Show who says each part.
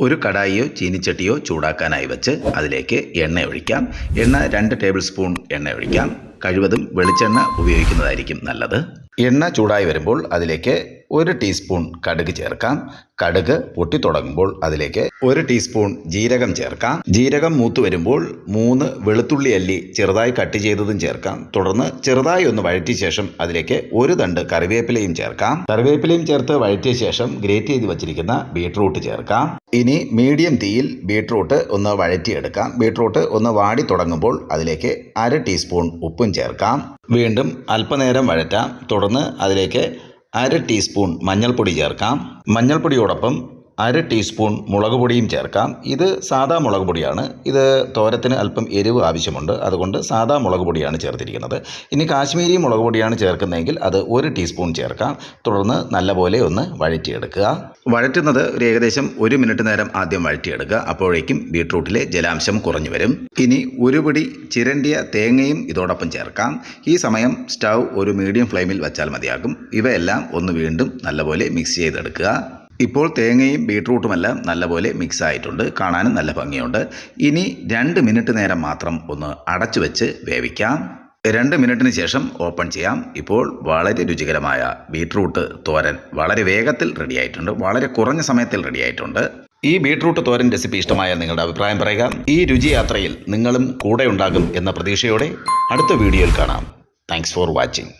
Speaker 1: ഒരു കടായിയോ ചീനിച്ചട്ടിയോ ചൂടാക്കാനായി വെച്ച് അതിലേക്ക് എണ്ണ ഒഴിക്കാം. എണ്ണ രണ്ട് ടേബിൾ സ്പൂൺ എണ്ണ ഒഴിക്കാം. കഴിവതും വെളിച്ചെണ്ണ ഉപയോഗിക്കുന്നതായിരിക്കും നല്ലത്. എണ്ണ ചൂടായി വരുമ്പോൾ അതിലേക്ക് ഒരു ടീസ്പൂൺ കടുക് ചേർക്കാം. കടുക് പൊട്ടി തുടങ്ങുമ്പോൾ അതിലേക്ക് ഒരു ടീസ്പൂൺ ജീരകം ചേർക്കാം. ജീരകം മൂത്ത് വരുമ്പോൾ മൂന്ന് വെളുത്തുള്ളി അല്ലി ചെറുതായി കട്ട് ചെയ്തതും ചേർക്കാം. തുടർന്ന് ചെറുതായി ഒന്ന് വഴറ്റിയ ശേഷം അതിലേക്ക് ഒരു തണ്ട് കറിവേപ്പിലയും ചേർക്കാം. കറിവേപ്പിലയും ചേർത്ത് വഴറ്റിയ ശേഷം ഗ്രേറ്റ് ചെയ്ത് വച്ചിരിക്കുന്ന ബീട്രൂട്ട് ചേർക്കാം. ഇനി മീഡിയം തീയിൽ ബീട്രൂട്ട് ഒന്ന് വഴറ്റിയെടുക്കാം. ബീട്രൂട്ട് ഒന്ന് വാടി തുടങ്ങുമ്പോൾ അതിലേക്ക് അര ടീസ്പൂൺ ഉപ്പും ചേർക്കാം. വീണ്ടും അല്പനേരം വഴറ്റാം. തുടർന്ന് അതിലേക്ക് അര ടീസ്പൂൺ മഞ്ഞൾപ്പൊടി ചേർക്കാം. മഞ്ഞൾപ്പൊടിയോടൊപ്പം അര ടീസ്പൂൺ മുളക് പൊടിയും ചേർക്കാം. ഇത് സാധാ മുളക് പൊടിയാണ്. ഇത് തോരത്തിന് അല്പം എരിവ് ആവശ്യമുണ്ട്. അതുകൊണ്ട് സാധാ മുളക് പൊടിയാണ് ചേർത്തിരിക്കുന്നത്. ഇനി കാശ്മീരി മുളക് പൊടിയാണ് ചേർക്കുന്നതെങ്കിൽ അത് ഒരു ടീസ്പൂൺ ചേർക്കാം. തുടർന്ന് നല്ലപോലെ ഒന്ന് വഴറ്റിയെടുക്കുക. വഴറ്റുന്നത് ഒരു ഏകദേശം ഒരു മിനിറ്റ് നേരം ആദ്യം വഴറ്റിയെടുക്കുക. അപ്പോഴേക്കും ബീട്രൂട്ടിലെ ജലാംശം കുറഞ്ഞു വരും. ഇനി ഒരു പിടി ചിരണ്ടിയ തേങ്ങയും ഇതോടൊപ്പം ചേർക്കാം. ഈ സമയം സ്റ്റൗ ഒരു മീഡിയം ഫ്ലെയിമിൽ വെച്ചാൽ മതിയാകും. ഇവയെല്ലാം ഒന്ന് വീണ്ടും നല്ലപോലെ മിക്സ് ചെയ്തെടുക്കുക. ഇപ്പോൾ തേങ്ങയും ബീട്രൂട്ടുമെല്ലാം നല്ലപോലെ മിക്സ് ആയിട്ടുണ്ട്. കാണാനും നല്ല ഭംഗിയുണ്ട്. ഇനി രണ്ട് മിനിറ്റ് നേരം മാത്രം ഒന്ന് അടച്ചു വെച്ച് വേവിക്കാം. രണ്ട് മിനിറ്റിന് ശേഷം ഓപ്പൺ ചെയ്യാം. ഇപ്പോൾ വളരെ രുചികരമായ ബീട്രൂട്ട് തോരൻ വളരെ വേഗത്തിൽ റെഡിയായിട്ടുണ്ട് വളരെ കുറഞ്ഞ സമയത്തിൽ റെഡിയായിട്ടുണ്ട് ഈ ബീട്രൂട്ട് തോരൻ റെസിപ്പി ഇഷ്ടമായ നിങ്ങളുടെ അഭിപ്രായം പറയുക. ഈ രുചി യാത്രയിൽ നിങ്ങളും കൂടെ ഉണ്ടാകും എന്ന പ്രതീക്ഷയോടെ അടുത്ത വീഡിയോയിൽ കാണാം. Thanks for watching